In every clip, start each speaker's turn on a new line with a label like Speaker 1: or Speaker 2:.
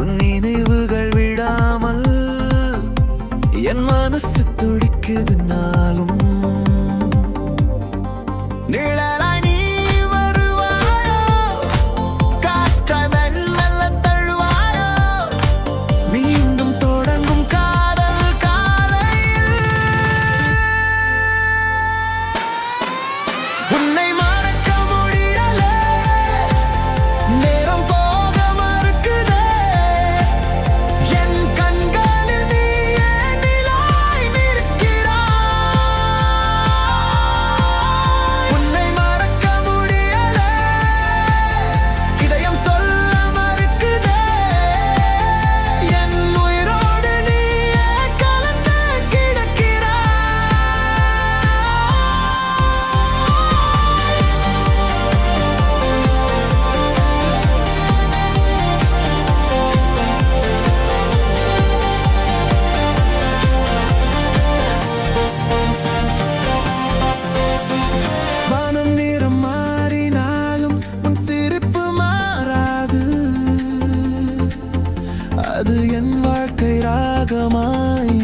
Speaker 1: உன் நினைவுகள் விடாமல் என் மனசு துடிக்குது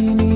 Speaker 1: You.